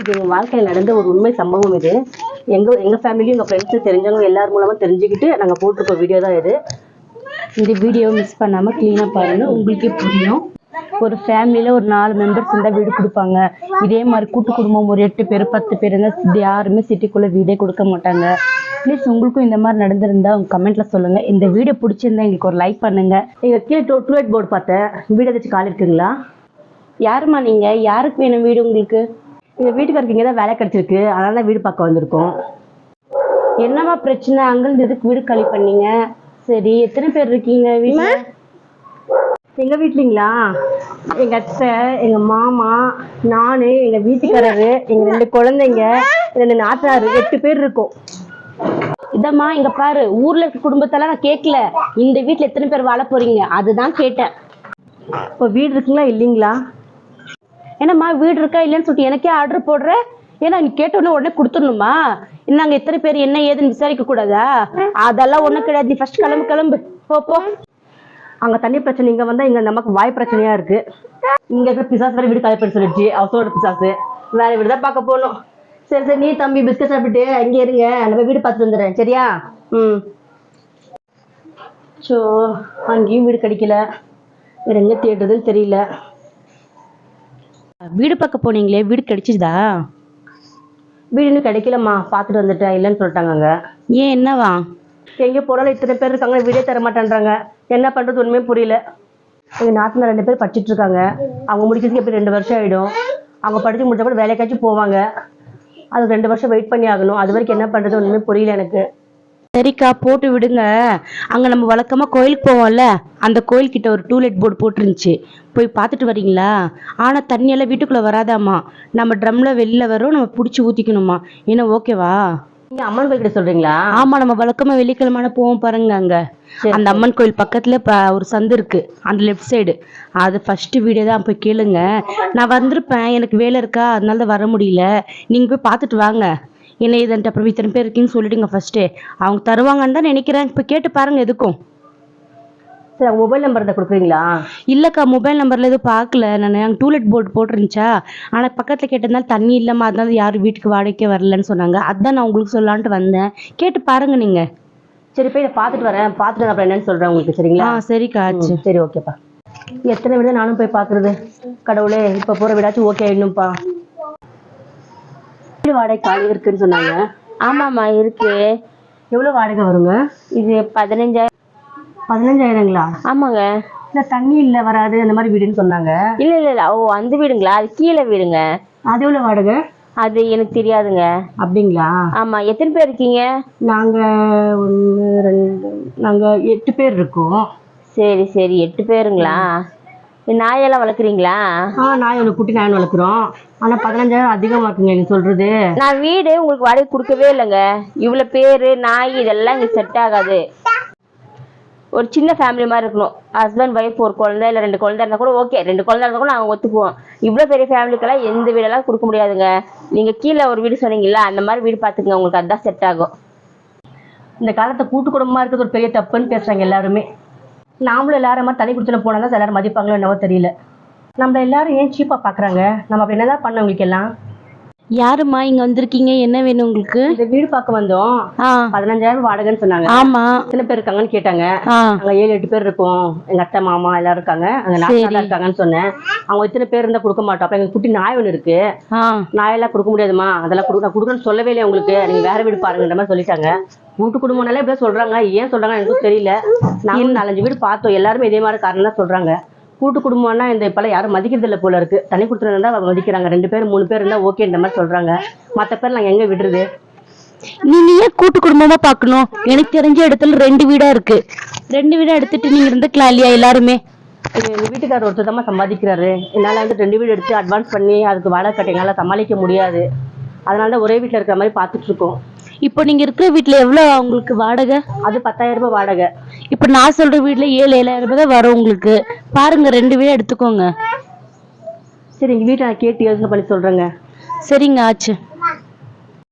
இது உங்கள் வாழ்க்கையில் நடந்த ஒரு உண்மை சம்பவம் இது. எங்கள் எங்கள் ஃபேமிலியும் எங்கள் ஃப்ரெண்ட்ஸு தெரிஞ்சவங்க எல்லார் மூலமாக தெரிஞ்சுக்கிட்டு நாங்கள் போட்டிருக்க வீடியோ தான் இது. இந்த வீடியோ மிஸ் பண்ணாமல் க்ளீனாக பாருங்கள் உங்களுக்கே புரியும். ஒரு ஃபேமிலியில் ஒரு நாலு மெம்பர்ஸ் இருந்தால் வீடு கொடுப்பாங்க. இதே மாதிரி கூட்டு குடும்பம் ஒரு எட்டு பேர் பத்து பேர் இருந்தால் யாருமே சிட்டிக்குள்ளே வீடே கொடுக்க மாட்டாங்க. ப்ளீஸ் உங்களுக்கும் இந்த மாதிரி நடந்திருந்தா உங்கள் கமெண்ட்டில் சொல்லுங்கள் இந்த வீடியோ பிடிச்சிருந்தா எங்களுக்கு ஒரு லைக் பண்ணுங்கள் எங்கள் கீழே டூ டூலெட் போர்டு பார்த்தேன். வீடு ஏதாச்சும் கால் இருக்குங்களா? யாரும்மா நீங்கள் யாருக்கு வேணும் வீடு உங்களுக்கு? எங்கள் வீட்டுக்காருக்கு இங்கே தான் வேலை கிடச்சிருக்கு. அதனால தான் வீடு பார்க்க வந்திருக்கோம். என்னம்மா பிரச்சனை? அங்கிருந்து எதுக்கு வீடு காலி பண்ணீங்க? சரி எத்தனை பேர் இருக்கீங்க வீட்டில் எங்கள் வீட்லிங்களா? எங்கள் அத்தை எங்கள் மாமா நான் எங்கள் வீட்டுக்காரரு எங்கள் ரெண்டு குழந்தைங்க ரெண்டு நாத்தனார் எட்டு பேர் இருக்கோம். இதம்மா இங்க பாரு. ஊர்ல இருக்க குடும்பத்தெல்லாம் நான் கேட்கல. இந்த வீட்ல எத்தனை பேர் வாழ போறீங்க? அதுதான் கேட்டேன். இப்போ வீடு இருக்குங்களா இல்லைங்களா? என்னம்மா வீடு இருக்கா இல்லைன்னு சொல்லிட்டு எனக்கே ஆர்டர் போடுற? ஏன்னா நீ கேட்ட உடனே கொடுத்துடணுமா? நாங்க எத்தனை பேர் என்ன ஏதுன்னு விசாரிக்க கூடாதா? அதெல்லாம் ஒண்ணும் கிடையாது. நீ ஃபர்ஸ்ட் கிளம்பு கிளம்பு. போ போ. அங்கே தண்ணி பிரச்சனை இங்க வந்தால் இங்கே நமக்கு வாய் பிரச்சனையாக இருக்குது இங்கே இருக்கிற பிசாஸ் வேறு வீடு கலைப்படி சொல்லிடுச்சு. அவசரோட பிசாசு. வேற வீடு தான் பார்க்க போகணும். சரி சரி நீ தம்பி பிஸ்கட் சாப்பிட்டு அங்கே இருங்க. நம்ம வீடு பார்த்துட்டு வந்துடுறேன். சரியா? ம். ஸோ அங்கேயும் வீடு கிடைக்கல. வேற எங்கே தேடுறதுன்னு தெரியல. வீடு பார்க்க போனீங்களே வீடு கிடைச்சிதா? வீடு இன்னும் கிடைக்கலம்மா பார்த்துட்டு வந்துட்டேன். இல்லைன்னு சொல்லிட்டாங்க ஏன் என்னவா? எங்கே போனாலும் இத்தனை பேர் இருக்காங்க வீடே தர மாட்டேன்றாங்க. என்ன பண்ணுறது ஒன்றுமே புரியல. எங்கள் நாட்டில் ரெண்டு பேர் படிச்சுட்டு இருக்காங்க. அவங்க முடிக்கிறதுக்கு எப்படி ரெண்டு வருஷம் ஆகிடும் அவங்க படித்து முடிச்ச கூட வேலைக்காச்சும் போவாங்க. அது ரெண்டு வருஷம் வெயிட் பண்ணி ஆகணும். அது வரைக்கும் என்ன பண்ணுறது ஒன்றுமே புரியல எனக்கு. சரிக்கா போட்டு விடுங்க. அங்க நம்ம வழக்கமா கோயிலுக்கு போவோம்ல அந்த கோயில் கிட்ட ஒரு டூலெட் போர்டு போட்டுருந்துச்சு. போய் பார்த்துட்டு வரீங்களா? ஆனா தண்ணி எல்லாம் வீட்டுக்குள்ள வராதாமா நம்ம ட்ரம்ல வெளில வரும் நம்ம புடிச்சு ஊத்திக்கணுமா என்ன ஓகேவா நீங்கள் அம்மன் கோயில் கிட்ட சொல்கிறீங்களா ஆமா நம்ம வழக்கமா வெள்ளிக்கிழமை போவோம் பாருங்க அங்க. அந்த அம்மன் கோயில் பக்கத்துல ப- ஒரு சந்து இருக்கு. அந்த லெஃப்ட் சைடு அது ஃபர்ஸ்ட் வீடியோ தான் போய் கேளுங்க. நான் வந்திருப்பேன் எனக்கு வேலை இருக்கா அதனால தான் வர முடியல. நீங்க போய் பார்த்துட்டு வாங்க. என்ன இதுன்ட்டு அப்புறம் இத்தனை பேர் இருக்கீங்கன்னு சொல்லிடுங்க ஃபர்ஸ்ட்டு அவங்க தருவாங்கன்னு தான் நினைக்கிறேன். இப்போ கேட்டு பாருங்க எதுக்கும். சரி மொபைல் நம்பர் இருந்தால் கொடுக்குறீங்களா? இல்லைக்கா மொபைல் நம்பர்ல எதுவும் பார்க்கல. நான் அங்கே டூலெட் போர்டு போட்டிருந்துச்சா? ஆனால் பக்கத்தில் கேட்டதுனால தண்ணி இல்லாமல் அதனால யாரும் வீட்டுக்கு வாடகைக்கே வரலன்னு சொன்னாங்க. அதான் நான் உங்களுக்கு சொல்லலான்ட்டு வந்தேன். கேட்டு பாருங்க நீங்க. சரி போய் பார்த்துட்டு வரேன். பார்த்துட்டு அப்புறம் என்னன்னு சொல்கிறேன் உங்களுக்கு ஆ சரிங்களா சரிக்கா ஆச்சு. சரி ஓகேப்பா. எத்தனை வீடு நானும் போய் பார்க்குறது? கடவுளே இப்போ போகிற வீடாச்சும் ஓகே ஆயிடணும்ப்பா வாடகை காலி இருக்குன்னு சொன்னாங்க? ஆமாம்மா இருக்கு. எவ்வளோ வாடகை வருங்க? இது பதினஞ்சாயிரம். பதினஞ்சாயிரங்களா? ஆமாங்க. இல்லை தண்ணி இல்லை வராது அந்த மாதிரி வீடுன்னு சொன்னாங்க. இல்ல இல்ல இல்ல. ஓ அந்த வீடுங்களா? அது கீழே வீடுங்க. அது எவ்வளோ வாடகை? அது எனக்கு தெரியாதுங்க. அப்படிங்களா? ஆமா எத்தனை பேர் இருக்கீங்க? நாங்கள் ஒன்று ரெண்டு நாங்கள் எட்டு பேர் இருக்கோம். சரி சரி. எட்டு பேருங்களா? நாயெல்லாம் வளர்க்குறீங்களா? ஆ நாய் ஒன்று குட்டி நாய் வளர்க்குறோம். ஆனால் பதினஞ்சாயிரம் அதிகமாக இருக்குங்க நீங்கள் சொல்கிறது நான் வீடு உங்களுக்கு வாடகை கொடுக்கவே இல்லைங்க. இவ்வளோ பேர் நாய் இதெல்லாம் இங்கே செட் ஆகாது. ஒரு சின்ன ஃபேமிலி மாதிரி இருக்கணும். ஹஸ்பண்ட் ஒய்ஃப் ஒரு குழந்தை இல்லை ரெண்டு குழந்தை இருந்தால் கூட ஓகே ரெண்டு குழந்தை இருந்தால் கூட நாங்கள் ஒத்துக்குவோம். இவ்வளோ பெரிய ஃபேமிலிக்கெல்லாம் எந்த வீடெல்லாம் கொடுக்க முடியாதுங்க. நீங்கள் கீழே ஒரு வீடு சொன்னீங்களா அந்த மாதிரி வீடு பார்த்துக்குங்க. உங்களுக்கு அதுதான் செட் ஆகும். இந்த காலத்தை கூட்டு குடும்பமாக இருக்கிறது ஒரு பெரிய தப்புன்னு பேசுகிறாங்க எல்லாருமே. நாமளும் எல்லாரும் மாதிரி தனி குடிச்சல போனால் தான் எல்லாரும் மதிப்பாங்களோ என்னவோ தெரியல. நம்ம எல்லாரும் ஏன் சீப்பாக பார்க்குறாங்க நம்ம அப்படி என்னதான் பண்ண உங்களுக்கு எல்லாம்? யாரும்மா இங்கே வந்திருக்கீங்க? என்ன வேணும் உங்களுக்கு? இந்த வீடு பார்க்க வந்தோம். பதினஞ்சாயிரம் வாடகைன்னு சொன்னாங்க. ஆமாம் எத்தனை பேர் இருக்காங்கன்னு கேட்டாங்க. அங்க ஏழு எட்டு பேர் இருக்கோம். எங்க அத்தை மாமா எல்லாரும் இருக்காங்க. அங்க நாத்தனார் இருக்காங்கன்னு சொன்னேன். அவங்க இத்தனை பேர் இருந்தா கொடுக்க மாட்டோம். அப்புறம் எங்க குட்டி நாய் ஒன்று இருக்கு. நாயெல்லாம் கொடுக்க முடியாதுமா அதெல்லாம் கொடுக்க நான் கொடுக்கணும்னு சொல்லவே இல்லையா உங்களுக்கு? நீங்க வேற வீடு பாருங்கன்ற மாதிரி சொல்லிட்டாங்க. கூட்டு குடும்பம்னாலே இப்படி சொல்றாங்க. ஏன் சொல்றாங்க எனக்கு தெரியல. நாங்களும் நாலஞ்சு வீடு பார்த்தோம். எல்லாருமே இதே மாதிரி காரணம் தான் சொல்றாங்க. கூட்டு குடும்பம்னா இந்த இப்பெல்லாம் யாரும் மதிக்கிறது இல்லை போல இருக்கு. தனி கொடுத்துட்டு இருந்தா மதிக்கிறாங்க. ரெண்டு பேர் மூணு பேர் இருந்தா ஓகேன்ற மாதிரி சொல்றாங்க. மத்த பேர் நாங்க எங்க விடுறது? நீங்க ஏன் கூட்டு குடும்பமா பார்க்கணும்? எனக்கு தெரிஞ்ச இடத்துல ரெண்டு வீடா இருக்கு. ரெண்டு வீடா எடுத்துட்டு நீங்க இருந்துக்கலாம் இல்லையா எல்லாருமே? எங்க வீட்டுக்காரர் ஒருத்தர் தான் சம்பாதிக்கிறாரு. என்னால வந்து ரெண்டு வீடு எடுத்து அட்வான்ஸ் பண்ணி அதுக்கு வாடகை கட்ட என்னால சமாளிக்க முடியாது. அதனால தான் ஒரே வீட்டில் இருக்கிற மாதிரி பார்த்துட்டு இருக்கோம். இப்போ நீங்க இருக்கிற வீட்ல எவ்வளவு உங்களுக்கு வாடகை? அது பத்தாயிரம் ரூபாய் வாடகை. இப்போ நான் சொல்ற வீட்ல ஏழு ஏழாயிரம் ரூபாய் தான் வரும் உங்களுக்கு. பாருங்க ரெண்டு வீடு எடுத்துக்கோங்க. சரி எங்க வீட்டை நான் கேட்டு யோசனை பண்ணி சொல்றேங்க. சரிங்க ஆச்சு.